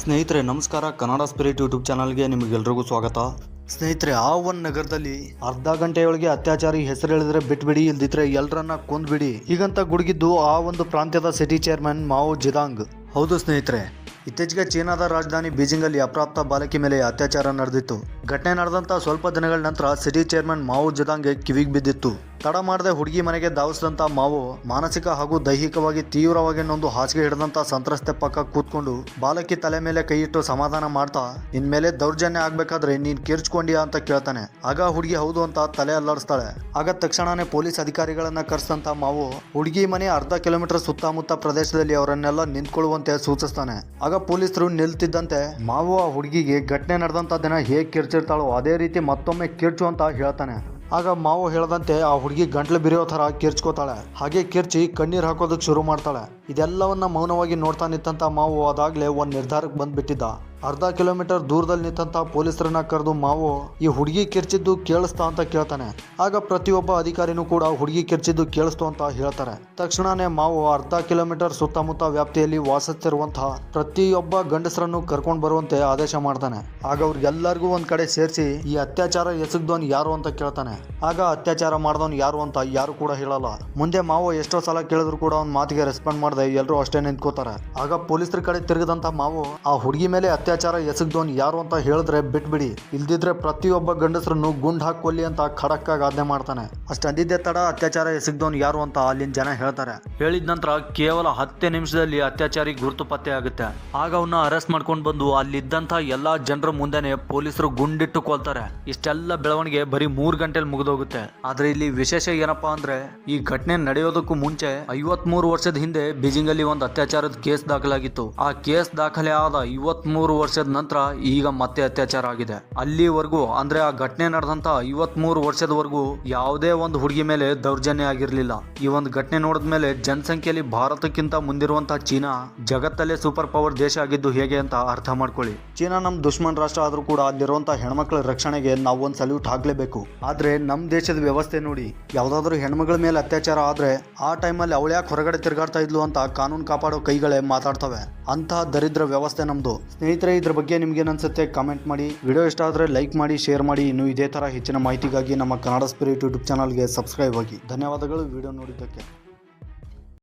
ಸ್ನೇಹಿತರೆ, ನಮಸ್ಕಾರ. Kannada spirit YouTube ಚಾನಲ್ಗೆ ನಿಮಗೆಲ್ರಿಗೂ ಸ್ವಾಗತ. ಸ್ನೇಹಿತರೆ, ಆ ಒಂದು ನಗರದಲ್ಲಿ ಅರ್ಧ ಗಂಟೆಯೊಳಗೆ ಅತ್ಯಾಚಾರಿ ಹೆಸರು ಹೇಳಿದ್ರೆ ಬಿಟ್ಬಿಡಿ, ಇಲ್ದಿದ್ರೆ ಎಲ್ರನ್ನ ಕೊಂದ್ಬಿಡಿ. ಹೀಗಂತ ಗುಡುಗಿದ್ದು ಆ ಒಂದು ಪ್ರಾಂತ್ಯದ ಸಿಟಿ ಚೇರ್ಮನ್ ಮಾವು ಜಿದಾಂಗ್. ಹೌದು ಸ್ನೇಹಿತರೆ, ಇತ್ತೀಚೆಗೆ ಚೀನಾದ ರಾಜಧಾನಿ ಬೀಜಿಂಗಲ್ಲಿ ಅಪ್ರಾಪ್ತ ಬಾಲಕಿ ಮೇಲೆ ಅತ್ಯಾಚಾರ ನಡೆದಿತ್ತು. ಘಟನೆ ನಡೆದಂತ ಸ್ವಲ್ಪ ದಿನಗಳ ನಂತರ ಸಿಟಿ ಚೇರ್ಮನ್ ಮಾವು ಜದಾಂಗೆ ಕಿವಿಗೆ ಬಿದ್ದಿತ್ತು. ತಡ ಮಾಡದೆ ಹುಡುಗಿ ಮನೆಗೆ ಧಾವಿಸಿದಂತ ಮಾವು ಮಾನಸಿಕ ಹಾಗೂ ದೈಹಿಕವಾಗಿ ತೀವ್ರವಾಗಿ ನೊಂದು ಹಾಸಿಗೆ ಹಿಡಿದಂತ ಸಂತ್ರಸ್ತೆ ಪಕ್ಕ ಕೂತ್ಕೊಂಡು ಬಾಲಕಿ ತಲೆ ಮೇಲೆ ಕೈ ಇಟ್ಟು ಸಮಾಧಾನ ಮಾಡ್ತಾ, ಇನ್ಮೇಲೆ ದೌರ್ಜನ್ಯ ಆಗ್ಬೇಕಾದ್ರೆ ನೀನ್ ಕಿರ್ಚ್ಕೊಂಡಿಯಾ? ಅಂತ ಕೇಳ್ತಾನೆ. ಆಗ ಹುಡುಗಿ, ಹೌದು ಅಂತ ತಲೆ ಅಲ್ಲಾಡಿಸ್ತಾಳೆ. ಆಗ ತಕ್ಷಣನೇ ಪೊಲೀಸ್ ಅಧಿಕಾರಿಗಳನ್ನ ಕರೆಸಿದಂತ ಮಾವು ಹುಡುಗಿ ಮನೆ ಅರ್ಧ ಕಿಲೋಮೀಟರ್ ಸುತ್ತಮುತ್ತ ಪ್ರದೇಶದಲ್ಲಿ ಅವರನ್ನೆಲ್ಲ ನಿಂತ್ಕೊಳ್ಳುವಂತೆ ಸೂಚಿಸ್ತಾನೆ. ಆಗ ಪೊಲೀಸರು ನಿಲ್ತಿದ್ದಂತೆ ಮಾವು ಆ ಹುಡುಗಿಗೆ ಘಟನೆ ನಡೆದಂತ ದಿನ ಹೇಗೆ ಕಿರ್ಚಿರ್ತಾಳೋ ಅದೇ ರೀತಿ ಮತ್ತೊಮ್ಮೆ ಕಿರ್ಚು ಅಂತ ಹೇಳ್ತಾನೆ. ಆಗ ಮಾವು ಹೇಳದಂತೆ ಆ ಹುಡುಗಿ ಗಂಟ್ಲು ಬಿರಿಯೋ ಥರ ಕಿರ್ಚ್ಕೋತಾಳೆ. ಹಾಗೆ ಕಿರ್ಚಿ ಕಣ್ಣೀರು ಹಾಕೋದಕ್ಕೆ ಶುರು ಮಾಡ್ತಾಳೆ. ಇದೆಲ್ಲವನ್ನ ಮೌನವಾಗಿ ನೋಡ್ತಾ ನಿಂತಂತ ಮಾವು ಅದಾಗ್ಲೇ ಒಂದ್ ನಿರ್ಧಾರಕ್ಕೆ ಬಂದ್ಬಿಟ್ಟಿದ್ದ. ಅರ್ಧ ಕಿಲೋಮೀಟರ್ ದೂರದಲ್ಲಿ ನಿಂತಂತ ಪೊಲೀಸರನ್ನ ಕರೆದು ಮಾವು, ಈ ಹುಡುಗಿ ಕಿರ್ಚಿದ್ದು ಕೇಳಿಸ್ತಾ ಅಂತ ಕೇಳ್ತಾನೆ. ಆಗ ಪ್ರತಿಯೊಬ್ಬ ಅಧಿಕಾರಿನೂ ಕೂಡ ಹುಡುಗಿ ಕಿರ್ಚಿದ್ದು ಕೇಳಿಸ್ತು ಅಂತ ಹೇಳ್ತಾರೆ. ತಕ್ಷಣನೇ ಮಾವು ಅರ್ಧ ಕಿಲೋಮೀಟರ್ ಸುತ್ತಮುತ್ತ ವ್ಯಾಪ್ತಿಯಲ್ಲಿ ವಾಸಿಸ್ತಿರುವಂತಹ ಪ್ರತಿಯೊಬ್ಬ ಗಂಡಸರನ್ನು ಕರ್ಕೊಂಡು ಬರುವಂತೆ ಆದೇಶ ಮಾಡ್ತಾನೆ. ಆಗ ಅವ್ರಿಗೆಲ್ಲರಿಗೂ ಒಂದ್ ಕಡೆ ಸೇರಿಸಿ, ಈ ಅತ್ಯಾಚಾರ ಎಸಗ್ದವನ್ ಯಾರು ಅಂತ ಕೇಳ್ತಾನೆ. ಆಗ ಅತ್ಯಾಚಾರ ಮಾಡ್ದವನ್ ಯಾರು ಅಂತ ಯಾರು ಕೂಡ ಹೇಳಲ್ಲ. ಮುಂದೆ ಮಾವು ಎಷ್ಟೋ ಸಲ ಕೇಳಿದ್ರು ಕೂಡ ಅವ್ನ ಮಾತಿಗೆ ರೆಸ್ಪಾಂಡ್ ಮಾಡದೆ ಎಲ್ಲರೂ ಅಷ್ಟೇ ನಿಂತ್ಕೋತಾರೆ. ಆಗ ಪೊಲೀಸರ ಕಡೆ ತಿರುಗದಂತ ಮಾವು, ಆ ಹುಡುಗಿ ಮೇಲೆ ಅತ್ಯಾಚಾರ ಎಸಗ್ದೋನ್ ಯಾರು ಅಂತ ಹೇಳಿದ್ರೆ ಬಿಟ್ಬಿಡಿ. ಇಲ್ದಿದ್ರೆ ಪ್ರತಿಯೊಬ್ಬ ಗಂಡಸರನ್ನು ಗುಂಡ್ ಹಾಕೊಲ್ಲಿ ಅಂತ ಖಡಕ್ ಆಗ ಆಜ್ಞೆ ಮಾಡ್ತಾನೆ. ಅಷ್ಟ ಅಂದಿದ್ದೆ ತಡ ಅತ್ಯಾಚಾರ ಎಸಗ್ದೋನ್ ಯಾರು ಅಂತ ಅಲ್ಲಿನ ಜನ ಹೇಳ್ತಾರೆ. ಹೇಳಿದ ನಂತರ ಕೇವಲ ಹತ್ತೇ ನಿಮಿಷದಲ್ಲಿ ಅತ್ಯಾಚಾರಿ ಗುರುತು ಪತ್ತೆ ಆಗುತ್ತೆ. ಆಗ ಅವನ್ನ ಅರೆಸ್ಟ್ ಮಾಡ್ಕೊಂಡು ಬಂದು ಅಲ್ಲಿದ್ದಂತ ಎಲ್ಲಾ ಜನರ ಮುಂದೆನೆ ಪೊಲೀಸರು ಗುಂಡಿಟ್ಟು ಕೊಲ್ತಾರೆ. ಇಷ್ಟೆಲ್ಲ ಬೆಳವಣಿಗೆ ಬರೀ ಮೂರ್ ಗಂಟೆಲಿ ಮುಗಿದೋಗುತ್ತೆ. ಆದ್ರೆ ಇಲ್ಲಿ ವಿಶೇಷ ಏನಪ್ಪಾ ಅಂದ್ರೆ ಈ ಘಟನೆ ನಡೆಯೋದಕ್ಕೂ ಮುಂಚೆ ಐವತ್ ಮೂರು ವರ್ಷದ ಹಿಂದೆ ಬೀಜಿಂಗ್ ಅಲ್ಲಿ ಒಂದು ಅತ್ಯಾಚಾರದ ಕೇಸ್ ದಾಖಲಾಗಿತ್ತು. ಆ ಕೇಸ್ ದಾಖಲೆ ಆದ ಇವತ್ ಮೂರು ವರ್ಷದ ನಂತರ ಈಗ ಮತ್ತೆ ಅತ್ಯಾಚಾರ ಆಗಿದೆ. ಅಲ್ಲಿವರೆಗೂ, ಅಂದ್ರೆ ಆ ಘಟನೆ ನಡೆದಂತ ಇವತ್ ಮೂರು ವರ್ಷದವರೆಗೂ ಯಾವುದೇ ಒಂದು ಹುಡುಗಿ ಮೇಲೆ ದೌರ್ಜನ್ಯ ಆಗಿರಲಿಲ್ಲ. ಈ ಒಂದು ಘಟನೆ ನೋಡಿದ ಮೇಲೆ ಜನಸಂಖ್ಯೆಯಲ್ಲಿ ಭಾರತಕ್ಕಿಂತ ಮುಂದಿರುವಂತಹ ಚೀನಾ ಜಗತ್ತಲ್ಲೇ ಸೂಪರ್ ಪವರ್ ದೇಶ ಆಗಿದ್ದು ಹೇಗೆ ಅಂತ ಅರ್ಥ ಮಾಡ್ಕೊಳ್ಳಿ. ಚೀನಾ ನಮ್ ದುಶ್ಮನ್ ರಾಷ್ಟ್ರ ಆದ್ರೂ ಕೂಡ ಅಲ್ಲಿರುವಂತಹ ಹೆಣ್ಮಕ್ಳ ರಕ್ಷಣೆಗೆ ನಾವು ಒಂದು ಸಲ್ಯೂಟ್ ಹಾಕ್ಲೇಬೇಕು. ಆದ್ರೆ ನಮ್ ದೇಶದ ವ್ಯವಸ್ಥೆ ನೋಡಿ, ಯಾವ್ದಾದ್ರು ಹೆಣ್ಮಗಳ ಮೇಲೆ ಅತ್ಯಾಚಾರ ಆದ್ರೆ ಆ ಟೈಮಲ್ಲಿ ಅವಳು ಯಾಕೆ ಹೊರಗಡೆ ತಿರುಗಾಡ್ತಾ ಇದ್ಲು ಅಂತ ಕಾನೂನು ಕಾಪಾಡೋ ಕೈಗಳೇ ಮಾತಾಡ್ತವೆ. ಅಂತಹ ದರಿದ್ರ ವ್ಯವಸ್ಥೆ ನಮ್ಮದು ಸ್ನೇಹಿತರೆ, ಇದ್ರ ಬಗ್ಗೆ ನಿಮ್ಗೆ ಅನ್ಸುತ್ತೆ ಕಾಮೆಂಟ್ ಮಾಡಿ. ವಿಡಿಯೋ ಇಷ್ಟ ಆದ್ರೆ ಲೈಕ್ ಮಾಡಿ ಶೇರ್ ಮಾಡಿ. ಇನ್ನು ಇದೇ ಥರ ಹೆಚ್ಚಿನ ಮಾಹಿತಿಗಾಗಿ ನಮ್ಮ ಕನ್ನಡ ಸ್ಪಿರಿಟ್ ಯೂಟ್ಯೂಬ್ ಚಾನಲ್ಗೆ ಸಬ್ಸ್ಕ್ರೈಬ್ ಆಗಿ. ಧನ್ಯವಾದಗಳು. ವಿಡಿಯೋ ನೋಡಿದ್ದಕ್ಕೆ.